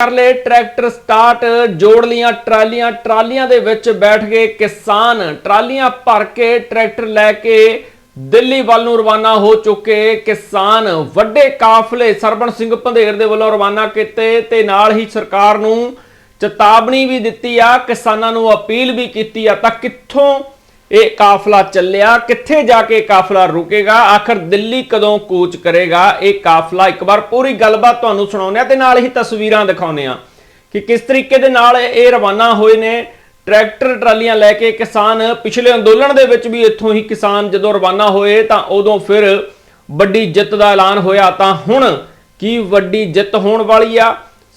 ਕਰ ਲਏ, tractor start, ਜੋੜ ਲੀਆਂ, ਟਰਾਲੀਆਂ ਟਰਾਲੀਆਂ ਦੇ ਵਿੱਚ ਬੈਠ ਗਏ ਕਿਸਾਨ। ਟਰਾਲੀਆਂ ਭਰ ਕੇ ਟਰੈਕਟਰ ਲੈ ਕੇ ਦਿੱਲੀ ਵੱਲ ਨੂੰ ਰਵਾਨਾ ਹੋ ਚੁੱਕੇ ਕਿਸਾਨ। ਵੱਡੇ ਕਾਫਲੇ ਸਰਬਣ ਸਿੰਘ ਪੰਧੇਰ ਦੇ ਵੱਲੋਂ ਰਵਾਨਾ ਕੀਤੇ ਤੇ ਨਾਲ ਹੀ ਸਰਕਾਰ ਨੂੰ ਚੇਤਾਵਨੀ ਵੀ ਦਿੱਤੀ ਆ, ਕਿਸਾਨਾਂ ਨੂੰ ਅਪੀਲ ਵੀ ਕੀਤੀ ਆ। ਤਾਂ ਕਿੱਥੋਂ ਇਹ ਕਾਫਲਾ ਚੱਲਿਆ, ਕਿੱਥੇ ਜਾ ਕੇ ਕਾਫਲਾ ਰੁਕੇਗਾ? ਆਖਰ ਦਿੱਲੀ ਕਦੋਂ ਕੂਚ ਕਰੇਗਾ? ਇਹ ਕਾਫਲਾ ਇੱਕ ਵਾਰ ਪੂਰੀ ਗੱਲਬਾਤ ਤੁਹਾਨੂੰ ਸੁਣਾਉਂਦੇ ਆ ਤੇ ਨਾਲ ਹੀ ਤਸਵੀਰਾਂ ਦਿਖਾਉਂਦੇ ਆ ਕਿ ਕਿਸ ਤਰੀਕੇ ਦੇ ਨਾਲ ਇਹ ਰਵਾਨਾ ਹੋਏ ਨੇ। ਟਰੈਕਟਰ ਟਰਾਲੀਆਂ ਲੈ ਕੇ ਕਿਸਾਨ ਪਿਛਲੇ ਅੰਦੋਲਨ ਦੇ ਵਿੱਚ ਵੀ ਇੱਥੋਂ ਹੀ ਕਿਸਾਨ ਜਦੋਂ ਰਵਾਨਾ ਹੋਏ ਤਾਂ ਉਦੋਂ ਫਿਰ ਵੱਡੀ ਜਿੱਤ ਦਾ ਐਲਾਨ ਹੋਇਆ। ਤਾਂ ਹੁਣ ਕੀ ਵੱਡੀ ਜਿੱਤ ਹੋਣ ਵਾਲੀ ਆ?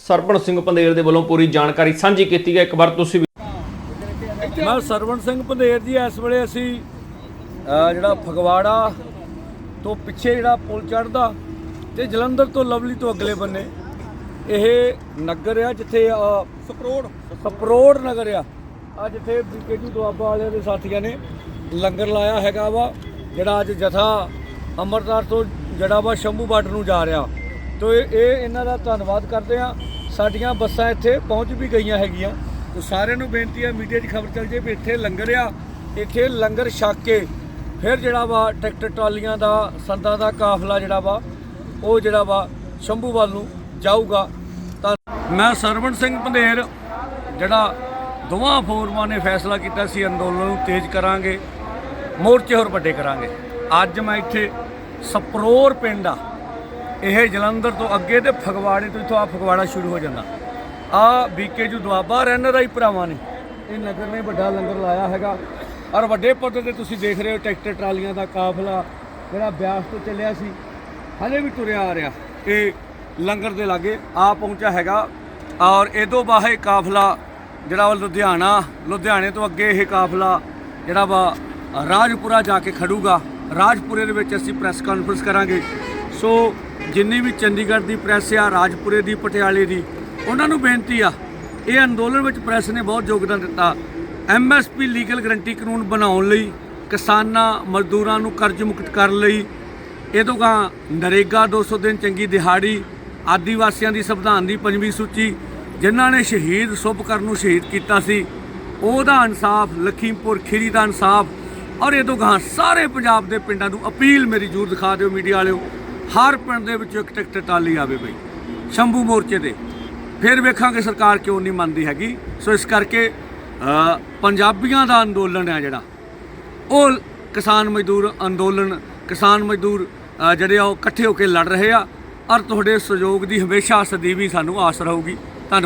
ਸਰਪਣ ਸਿੰਘ ਪੰਦੇਰ ਦੇ ਵੱਲੋਂ ਪੂਰੀ ਜਾਣਕਾਰੀ ਸਾਂਝੀ ਕੀਤੀ ਹੈ ਇੱਕ ਵਾਰ ਤੁਸੀਂ ਵੀ ਮੈਂ ਸਰਵਣ ਸਿੰਘ ਪੰਧੇਰ ਜੀ ਇਸ ਵੇਲੇ ਅਸੀਂ ਜਿਹੜਾ ਫਗਵਾੜਾ ਤੋਂ ਪਿੱਛੇ ਜਿਹੜਾ ਪੁਲ ਚੜਦਾ ਤੇ ਜਲੰਧਰ ਤੋਂ ਲਵਲੀ ਤੋਂ ਅਗਲੇ ਬੰਨੇ ਇਹ ਨਗਰ ਆ ਜਿੱਥੇ ਸਪਰੋੜ। ਸਪਰੋੜ ਨਗਰ ਆ। ਆ ਜਿੱਥੇ ਬੀਕੇਜੂ ਦੁਆਬਾ ਵਾਲਿਆਂ ਦੇ ਸਾਥੀਆਂ ਨੇ ਲੰਗਰ ਲਾਇਆ ਹੈਗਾ ਵਾ ਜਿਹੜਾ ਅੱਜ ਜਥਾ ਅੰਮ੍ਰਿਤਸਰ ਤੋਂ ਜਿਹੜਾ ਵਾ ਸ਼ੰਭੂ ਬਾਰਡਰ ਨੂੰ ਜਾ ਰਿਹਾ। ਤੋ ਇਹ ਇਹ ਇਹਨਾਂ ਦਾ ਧੰਨਵਾਦ ਕਰਦੇ ਆ ਸਾਡੀਆਂ ਬੱਸਾਂ ਇੱਥੇ ਪਹੁੰਚ ਵੀ ਗਈਆਂ ਹੈਗੀਆਂ। ਤੋ ਸਾਰਿਆਂ ਨੂੰ ਬੇਨਤੀ ਹੈ ਮੀਡੀਆ 'ਚ ਖਬਰ ਚੱਲ ਜੇ ਵੀ ਇੱਥੇ ਲੰਗਰ ਆ, ਇੱਥੇ ਲੰਗਰ ਛੱਕ ਕੇ ਫਿਰ ਜਿਹੜਾ ਵਾ ਟਰੈਕਟਰ ਟਰਾਲੀਆਂ ਦਾ, ਸੰਦਾਂ ਦਾ ਕਾਫਲਾ ਜਿਹੜਾ ਵਾ, ਉਹ ਜਿਹੜਾ ਵਾ ਸ਼ੰਭੂ ਵੱਲ ਨੂੰ ਜਾਊਗਾ। ਤਾਂ ਮੈਂ ਸਰਵਣ ਸਿੰਘ ਪੰਧੇਰ, ਜਿਹੜਾ ਦੋਵਾਂ ਫੋਰਮਾਂ ਨੇ ਫੈਸਲਾ ਕੀਤਾ ਸੀ ਅੰਦੋਲਨ ਨੂੰ ਤੇਜ਼ ਕਰਾਂਗੇ, ਮੋਰਚੇ ਹੋਰ ਵੱਡੇ ਕਰਾਂਗੇ। ਅੱਜ ਮੈਂ ਇੱਥੇ ਸਪਰੋਰ ਪਿੰਡ ਆ, ਇਹ ਜਲੰਧਰ ਤੋਂ ਅੱਗੇ ਤੇ ਫਗਵਾੜੇ ਤੋਂ ਇੱਥੋਂ ਆ ਫਗਵਾੜਾ ਸ਼ੁਰੂ ਹੋ ਜਾਂਦਾ। ਆ ਬੀਕੇਜੂ ਦੁਆਬਾ ਰਹਿਣ ਦਾ ਭਰਾਵਾਂ ਨੇ। ਇਹ ਨਗਰ ਨੇ ਵੱਡਾ ਲੰਗਰ ਲਾਇਆ ਹੈਗਾ। ਔਰ ਵੱਡੇ ਪੱਧਰ ਤੇ ਤੁਸੀਂ ਦੇਖ ਰਹੇ ਹੋ ਟਰੈਕਟਰ ਟਰਾਲੀਆਂ ਦਾ ਕਾਫਲਾ, ਜਿਹੜਾ ਬਿਆਸ ਤੋਂ ਚੱਲਿਆ ਸੀ, ਹਲੇ ਵੀ ਤੁਰਿਆ ਆ ਰਿਹਾ। ਇਹ ਲੰਗਰ ਦੇ ਲਾਗੇ ਆ ਪਹੁੰਚਿਆ ਹੈਗਾ। ਔਰ ਇਹਦੋਂ ਬਾਹਰ ਕਾਫਲਾ, ਜਿਹੜਾ ਵਾ ਲੁਧਿਆਣਾ, ਲੁਧਿਆਣੇ ਤੋਂ ਅੱਗੇ ਇਹ ਕਾਫਲਾ, ਜਿਹੜਾ ਵਾ ਰਾਜਪੁਰਾ ਜਾ ਕੇ ਖੜੂਗਾ। ਰਾਜਪੁਰੇ ਦੇ ਵਿੱਚ ਅਸੀਂ ਪ੍ਰੈਸ ਕਾਨਫਰੰਸ ਕਰਾਂਗੇ। ਸੋ ਜਿੰਨੀ ਵੀ ਚੰਡੀਗੜ੍ਹ ਦੀ ਪ੍ਰੈਸ ਆ, ਰਾਜਪੁਰੇ ਦੀ, ਪਟਿਆਲੇ ਦੀ ਉਹਨਾਂ ਨੂੰ ਬੇਨਤੀ ਆ, ਇਹ ਅੰਦੋਲਨ ਵਿੱਚ ਪ੍ਰੈਸ ਨੇ ਬਹੁਤ ਯੋਗਦਾਨ ਦਿੱਤਾ। ਐਮਐਸਪੀ ਲੀਗਲ ਗਰੰਟੀ ਕਾਨੂੰਨ ਬਣਾਉਣ ਲਈ, ਕਿਸਾਨਾਂ, ਮਜ਼ਦੂਰਾਂ ਨੂੰ ਕਰਜ਼ ਮੁਕਤ ਕਰਨ ਲਈ, ਇਹ ਤੋਂ ਗਾਂ ਨਰੇਗਾ 200 ਦਿਨ ਚੰਗੀ ਦਿਹਾੜੀ, ਆਦੀਵਾਸੀਆਂ ਦੀ ਸੰਵਿਧਾਨ ਦੀ ਪੰਜਵੀਂ ਸੂਚੀ, ਜਿਨ੍ਹਾਂ ਨੇ ਸ਼ਹੀਦ ਸੁਭਕਰਨ ਨੂੰ ਸ਼ਹੀਦ ਕੀਤਾ ਸੀ, ਉਹਦਾ ਇਨਸਾਫ, ਲਖੀਮਪੁਰ ਖੀਰੀ ਦਾ ਇਨਸਾਫ, ਔਰ ਇਹ ਤੋਂ ਗਾਂ ਸਾਰੇ ਪੰਜਾਬ ਦੇ ਪਿੰਡਾਂ ਨੂੰ ਅਪੀਲ ਮੇਰੀ ਜ਼ਰੂਰ ਦਿਖਾ ਦਿਓ ਮੀਡੀਆ ਵਾਲਿਓ, ਹਰ ਪਿੰਡ ਦੇ ਵਿੱਚ ਇੱਕ ਟਿਕਟ ਟਾਲੀ ਆਵੇ ਬਈ, ਸ਼ੰਭੂ ਮੋਰਚੇ ਤੇ ਫਿਰ ਵੇਖਾਂਗੇ ਸਰਕਾਰ ਕਿਉਂ ਨਹੀਂ ਮੰਨਦੀ ਹੈਗੀ। ਸੋ ਇਸ ਕਰਕੇ ਪੰਜਾਬੀਆਂ ਦਾ ਅੰਦੋਲਨ ਹੈ ਜਿਹੜਾ। ਉਹ ਕਿਸਾਨ ਮਜ਼ਦੂਰ ਅੰਦੋਲਨ, ਕਿਸਾਨ ਮਜ਼ਦੂਰ ਜਿਹੜੇ ਆ ਉਹ ਇਕੱਠੇ ਹੋ ਕੇ ਲੜ ਰਹੇ ਆ। ਔਰ ਤੁਹਾਡੇ ਸਹਿਯੋਗ ਦੀ ਹਮੇਸ਼ਾ ਸਦੀਵੀ ਸਾਨੂੰ ਆਸ ਰਹੂਗੀ।